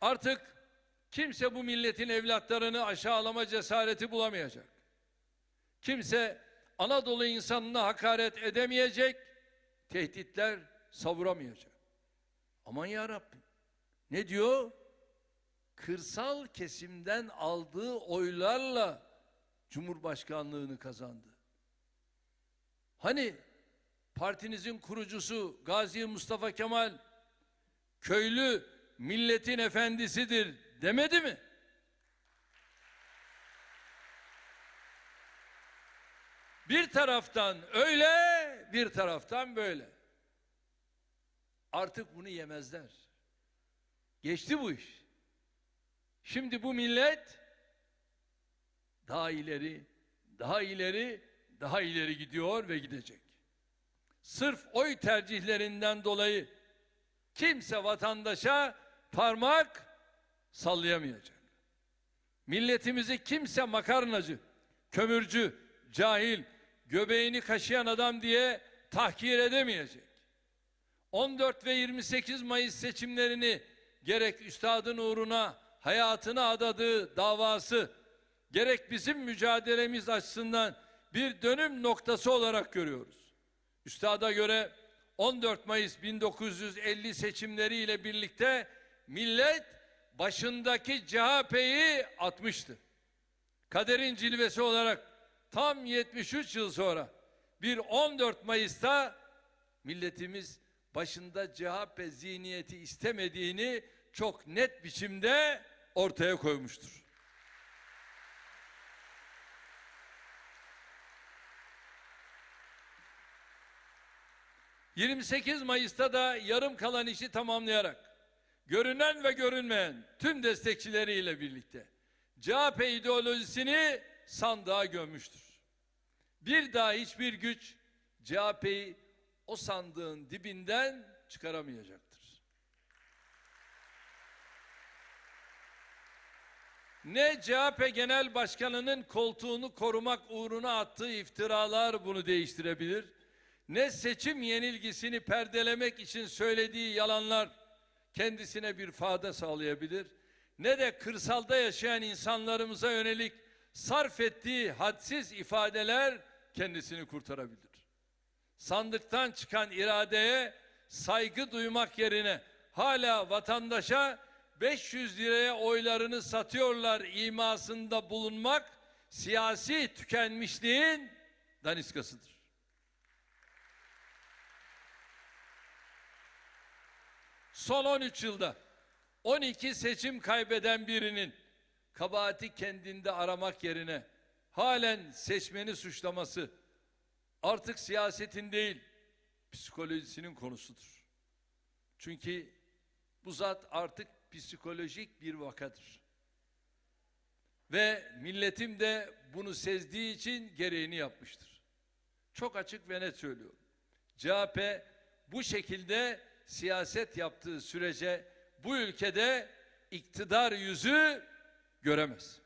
Artık kimse bu milletin evlatlarını aşağılama cesareti bulamayacak. Kimse Anadolu insanına hakaret edemeyecek, tehditler savuramayacak. Aman ya Rabbim. Ne diyor? Kırsal kesimden aldığı oylarla Cumhurbaşkanlığını kazandı. Hani partinizin kurucusu Gazi Mustafa Kemal köylü milletin efendisidir demedi mi? Bir taraftan öyle, bir taraftan böyle. Artık bunu yemezler. Geçti bu iş. Şimdi bu millet daha ileri, daha ileri, daha ileri gidiyor ve gidecek. Sırf oy tercihlerinden dolayı kimse vatandaşa parmak sallayamayacak. Milletimizi kimse makarnacı, kömürcü, cahil, göbeğini kaşıyan adam diye tahkir edemeyecek. 14 ve 28 Mayıs seçimlerini gerek üstadın uğruna hayatını adadığı davası gerek bizim mücadelemiz açısından bir dönüm noktası olarak görüyoruz. Üstada göre 14 Mayıs 1950 seçimleriyle birlikte millet başındaki CHP'yi atmıştı. Kaderin cilvesi olarak tam 73 yıl sonra bir 14 Mayıs'ta milletimiz başında CHP zihniyeti istemediğini çok net biçimde ortaya koymuştur. ...28 Mayıs'ta da yarım kalan işi tamamlayarak... ...görünen ve görünmeyen tüm destekçileriyle birlikte... ...CHP ideolojisini sandığa gömmüştür. Bir daha hiçbir güç CHP'yi o sandığın dibinden çıkaramayacaktır. Ne CHP Genel Başkanı'nın koltuğunu korumak uğruna attığı iftiralar bunu değiştirebilir. Ne seçim yenilgisini perdelemek için söylediği yalanlar kendisine bir fayda sağlayabilir. Ne de kırsalda yaşayan insanlarımıza yönelik sarf ettiği hadsiz ifadeler kendisini kurtarabilir. Sandıktan çıkan iradeye saygı duymak yerine hala vatandaşa 500 liraya oylarını satıyorlar imasında bulunmak siyasi tükenmişliğin daniskasıdır. Son 13 yılda 12 seçim kaybeden birinin kabahati kendinde aramak yerine halen seçmeni suçlaması artık siyasetin değil psikolojisinin konusudur. Çünkü bu zat artık psikolojik bir vakadır. Ve milletim de bunu sezdiği için gereğini yapmıştır. Çok açık ve net söylüyorum. CHP bu şekilde siyaset yaptığı sürece bu ülkede iktidar yüzü göremez.